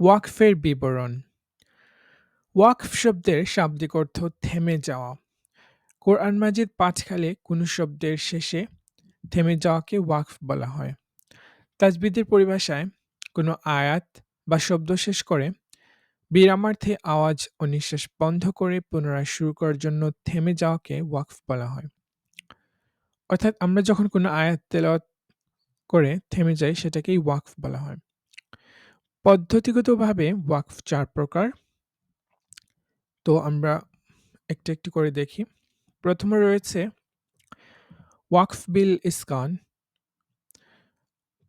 ওয়াকফের বিবরণ। ওয়াকফ শব্দের শাব্দিক অর্থ থেমে যাওয়া। কোরআন মাজিদ পাঠখালে কোনো শব্দের শেষে থেমে যাওয়াকে ওয়াকফ বলা হয়। তাজবিদের পরিভাষায় কোনো আয়াত বা শব্দ শেষ করে বিরামার্থে আওয়াজ ও নিঃশ্বাস বন্ধ করে পুনরায় শুরু করার জন্য থেমে যাওয়াকে ওয়াকফ বলা হয়। অর্থাৎ আমরা যখন কোনো আয়াত তেলাওয়াত করে থেমে যাই, সেটাকেই ওয়াকফ বলা হয়। পদ্ধতিগতভাবে ওয়াকফ চার প্রকার। তো আমরা একটু একটু করে দেখি। প্রথমে রয়েছে, ওয়াকফ বিল ইসকান।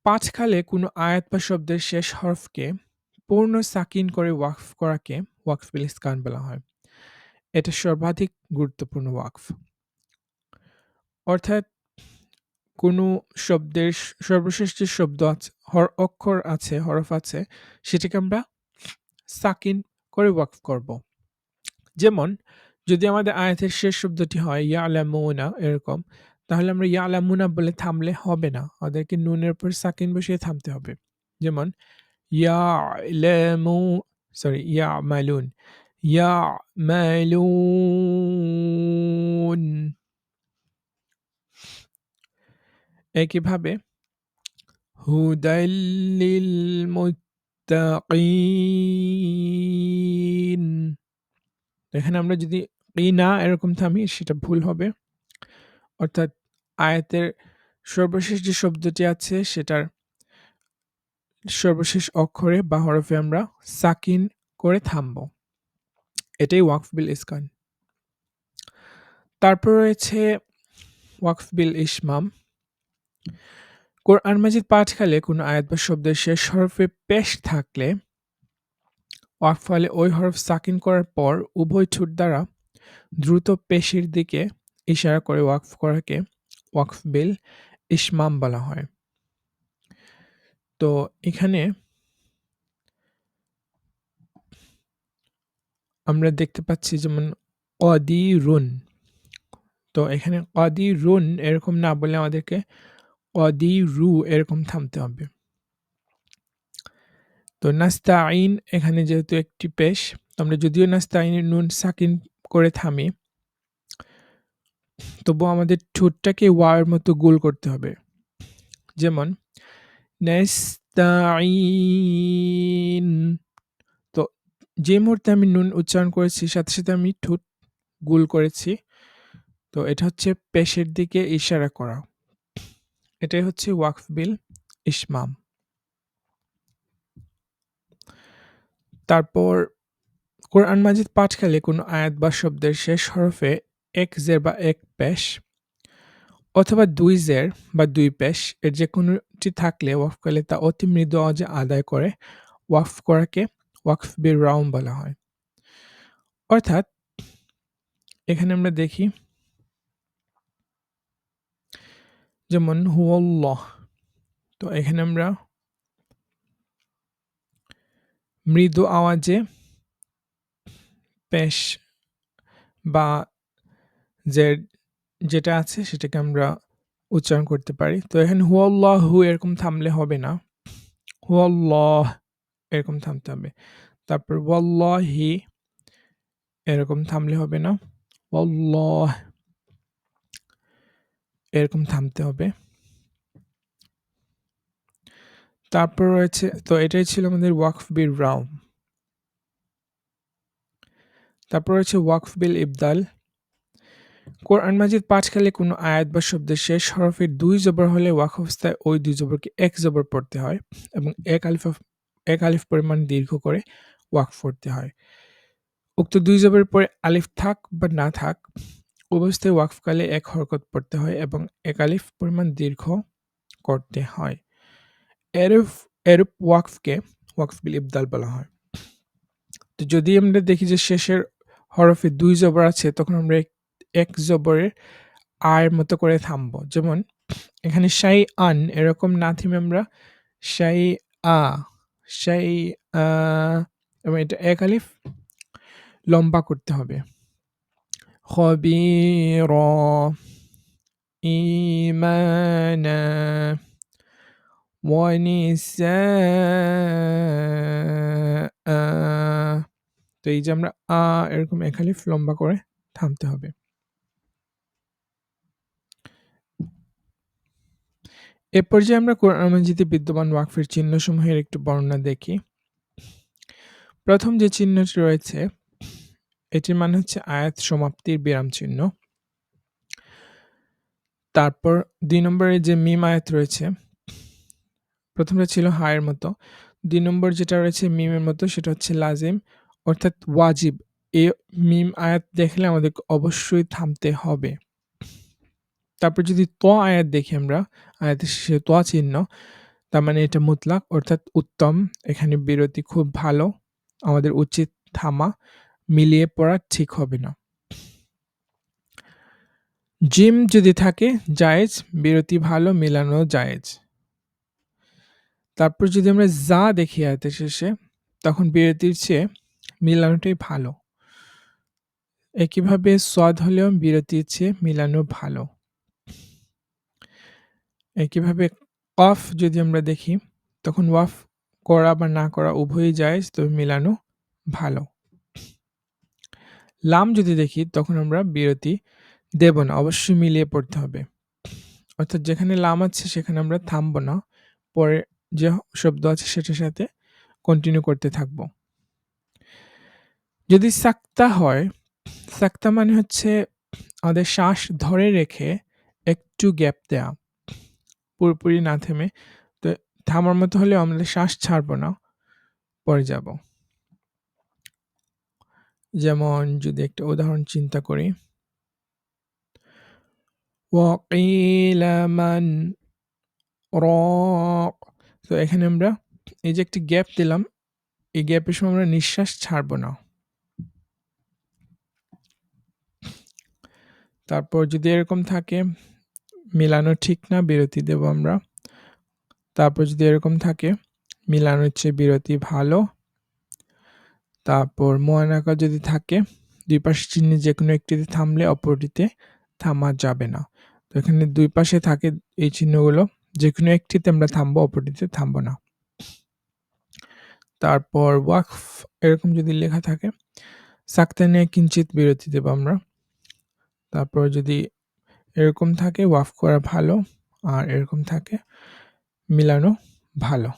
পাঁচখালে কোনো আয়াত বা শব্দের শেষ হরফকে পূর্ণ সাকিন করে ওয়াকফ করাকে ওয়াকফ বিল ইসকান বলা হয়। এটা সর্বাধিক গুরুত্বপূর্ণ ওয়াকফ। অর্থাৎ কোনো শব্দের সর্বশেষ যে শব্দ আছে, হর, অক্ষর আছে, হরফ আছে, সেটাকে আমরা সাকিন করে ওয়াকফ করব। যেমন, যদি আমাদের আয়াতের শেষ শব্দটি হয় ইয়া আলামুনা এরকম, তাহলে আমরা ইয়া আলামুনা বলে থামলে হবে না। আমাদেরকে নুনের উপর সাকিন বসিয়ে থামতে হবে। যেমন ইয়া সরি ইয়া মালুন ইয়া মালুন একইভাবে মুত্তাকিন এখানে আমরা যদি না এরকম থামি, সেটা ভুল হবে। অর্থাৎ আয়াতের সর্বশেষ যে শব্দটি আছে, সেটার সর্বশেষ অক্ষরে বা হরফে আমরা সাকিন করে থামব। এটাই ওয়াকফ বিল ইসকান। তারপর রয়েছে ওয়াকফ বিল ইসমাম। কোরআন মাজিদ পাঠকালে কোনো আয়াত বা শব্দের শেষ হরফে পেশ থাকলে ওয়াকফ ফলে ওই হরফ সাকিন করার পর উভয় ঠোঁট দ্বারা দ্রুত পেশের দিকে ইশারা করে ওয়াকফ করাকে ওয়াকফ বিল ইসমাম বলা হয়। তো এখানে আমরা দেখতে পাচ্ছি যেমন অদি রুন তো এখানে অদি রুন এরকম না বলে আমাদেরকে অদি রু এরকম থামতে হবে। তো নাস্তা আইন এখানে যেহেতু একটি পেশ, আমরা যদিও নাস্তাইনের নুন সাকিন করে থামি তবু আমাদের ঠোঁটটাকে ওয়ার মতো গোল করতে হবে। যেমন তো যে মুহূর্তে আমি নুন উচ্চারণ করেছি, সাথে সাথে আমি ঠোঁট গোল করেছি, তো এটা হচ্ছে পেশের দিকে ইশারা করা। এটাই হচ্ছে ওয়াকফ বিল ইসমাম। তারপর কোরআন মাজিদ পাঠকালে কোনো আয়াত বা শব্দের শেষ হরফে এক জের বা এক পেশ অথবা দুই জের বা দুই পেশ এর যে কোনোটি থাকলে ওয়াফকালে তা অতি মৃদু আওয়াজে আদায় করে ওয়াফ করাকে ওয়াকফ বির রাউম বলা হয়। অর্থাৎ এখানে আমরা দেখি যেমন হুয়াল্লাহ। তো এখানে আমরা মৃদু আওয়াজে পেশ বা যে যেটা আছে সেটাকে আমরা উচ্চারণ করতে পারি। তো এখানে হুয়াল্লাহ হু এরকম থামলে হবে না। হুয়াল্লাহ এরকম থামতে হবে। তারপর ওয়াল্লাহি এরকম থামলে হবে না। ওয়াল্লাহ এরকম থামতে হবে। তারপর রয়েছে, তো এটাই ছিল আমাদের ওয়াকফ বিল রাউম তারপর রয়েছে ওয়াকফ বিল ইবদাল। কোরআন মাজিদ পাঠকালে কোনো আয়াত বা শব্দের শেষ হরফের দুই জবর হলে ওয়াক অবস্থায় ওই দুই জবরকে এক জবর পড়তে হয় এবং এক আলিফ এক আলিফ পরিমাণ দীর্ঘ করে ওয়াক পড়তে হয়। উক্ত দুই জবরের পরে আলিফ থাক বা না থাক অবস্থায় ওয়াকফকালে এক হরকত পড়তে হয় এবং এক আলিফ পরিমাণ দীর্ঘ করতে হয়। এরূপ এরূপ ওয়াকফকে ওয়াকফ বিল ইবদাল বলা হয়। তো যদি আমরা দেখি যে শেষের হরফে দুই জবর আছে, তখন আমরা এক জবরের আয়ের মতো করে থামবো। যেমন, এখানে শাই আন, এরকম না থেমে আমরা শাই আ, শাই এবং এটা এক আলিফ লম্বা করতে হবে। خبيرا إيمانا ونساء তো এই যে আমরা আ এরকম একালিফ লম্বা করে থামতে হবে। এ পর্যায়ে আমরা কোরআন মাজিদে বিদ্যমান ওয়াকফের চিহ্নসমূহের একটু বর্ণনা দেখি। প্রথম যে চিহ্নটি রয়েছে এটির মানে হচ্ছে আয়াত সমাপ্তির বিরাম চিহ্ন। তারপর দুই নম্বরে যে মিম আয়াত রয়েছে, প্রথমটা ছিল হায়ের মতো। দুই নম্বর যেটা রয়েছে মিমের মতো, সেটা হচ্ছে লাজিম অর্থাৎ ওয়াজিব। এ মিম আয়াত দেখলে আমাদের অবশ্যই থামতে হবে। তারপর যদি ত আয়াত দেখি আমরা, আয়াতের শেষে ত চিহ্ন, তার মানে এটা মুতলাক, অর্থাৎ উত্তম। এখানে বিরতি খুব ভালো। আমাদের উচিত থামা। মিলিয়ে পড়া ঠিক হবে না। জিম যদি থাকে জায়েজ, বিরতি ভালো, মেলানো জায়েজ। তারপর যদি আমরা যা দেখি আয়াতের শেষে তখন বিরতির চেয়ে মিলানোটাই ভালো। একইভাবে সদ হলেও বিরতির চেয়ে মিলানো ভালো। একইভাবে কফ যদি আমরা দেখি তখন ওয়াফ করা বা না করা উভয়ই জায়েজ তবে মিলানো ভালো। লাম যদি দেখি তখন আমরা বিরতি দেব না অবশ্যই মিলিয়ে পড়তে হবে। অর্থাৎ যেখানে লাম আছে সেখানে আমরা থামব না। পরে যে শব্দ আছে সেটার সাথে কন্টিনিউ করতে থাকব। যদি সাক্তা হয়, সাক্তা মানে হচ্ছে আমাদের শ্বাস ধরে রেখে একটু গ্যাপ দেয়া। পুরোপুরি না থেমে তো থামার মতো হলেও আমাদের শ্বাস ছাড়ব না। পরে যাব। যেমন যদি একটা উদাহরণ চিন্তা করি। وَقِيلَ مَنْ রাক তো এখানে আমরা এই যে একটি গ্যাপ দিলাম, এই গ্যাপের সময় আমরা নিঃশ্বাস ছাড়ব না। তারপর যদি এরকম থাকে মিলানো ঠিক না বিরতি দেব আমরা। তারপর যদি এরকম থাকে মিলানোর চেয়ে বিরতি ভালো। তারপর মোয়ানাকা যদি থাকে, দুই পাশের চিহ্নে যে কোনো একটিতে থামলে অপরটিতে থামা যাবে না। তো এখানে দুই পাশে থাকে এই চিহ্নগুলো যে কোনো একটিতে আমরা থামবো, অপরটিতে থামবো না। তারপর ওয়াকফ, এরকম যদি লেখা থাকে সাক্তানে কিঞ্চিত বিরতি দেব আমরা। তারপর যদি এরকম থাকে ওয়াফ করা ভালো, আর এরকম থাকে, মিলানো ভালো।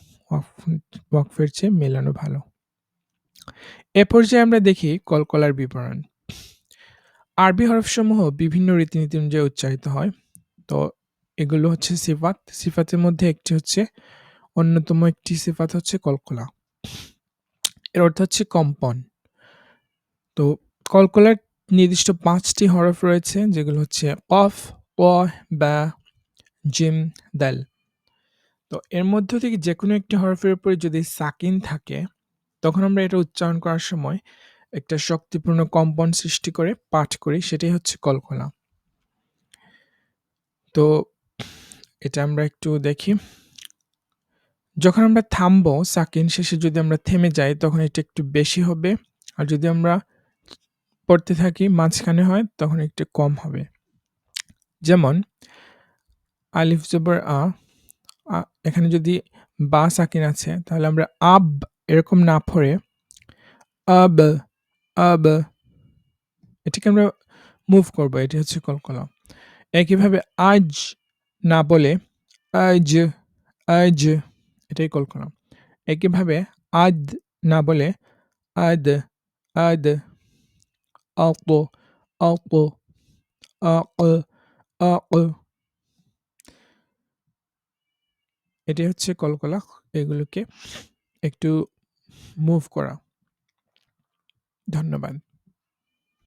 ওয়াকফের চেয়ে মেলানো ভালো। এ পর্যায়ে আমরা দেখি কলকলার বিবরণ। আরবি হরফসমূহ বিভিন্ন রীতিনীতি অনুযায়ী উচ্চারিত হয়। তো এগুলো হচ্ছে সিফাত। সিফাতের মধ্যে একটি হচ্ছে অন্যতম একটি সিফাত হচ্ছে কলকলা। এর অর্থ হচ্ছে কম্পন। তো কলকলার নির্দিষ্ট পাঁচটি হরফ রয়েছে যেগুলো হচ্ছে কফ, ক, বা, জিম, দাল। তো এর মধ্য থেকে যে কোনো একটি হরফের উপরে যদি সাকিন থাকে তখন আমরা এটা উচ্চারণ করার সময় একটা শক্তিপূর্ণ কম্পন সৃষ্টি করে পাঠ করি সেটাই হচ্ছে কলকলা। তো এটা আমরা একটু দেখি। যখন আমরা থামবো সাকিন শেষে যদি আমরা থেমে যাই তখন এটা একটু বেশি হবে। আর যদি আমরা পড়তে থাকি মাঝখানে হয় তখন একটু কম হবে। যেমন আলিফ জবর আ, এখানে যদি বা সাকিন আছে তাহলে আমরা আব এরকম না পড়ে আব, আব এটাকে আমরা মুভ করব। এটি হচ্ছে কলকলা। একইভাবে আজ না বলে আজ, আজ এটাই কলকলা। একইভাবে আদ না বলে আদ, আদ, আক, আক, আক, আক এটি হচ্ছে কলকলা। এগুলোকে একটু মুভ করা। ধন্যবাদ।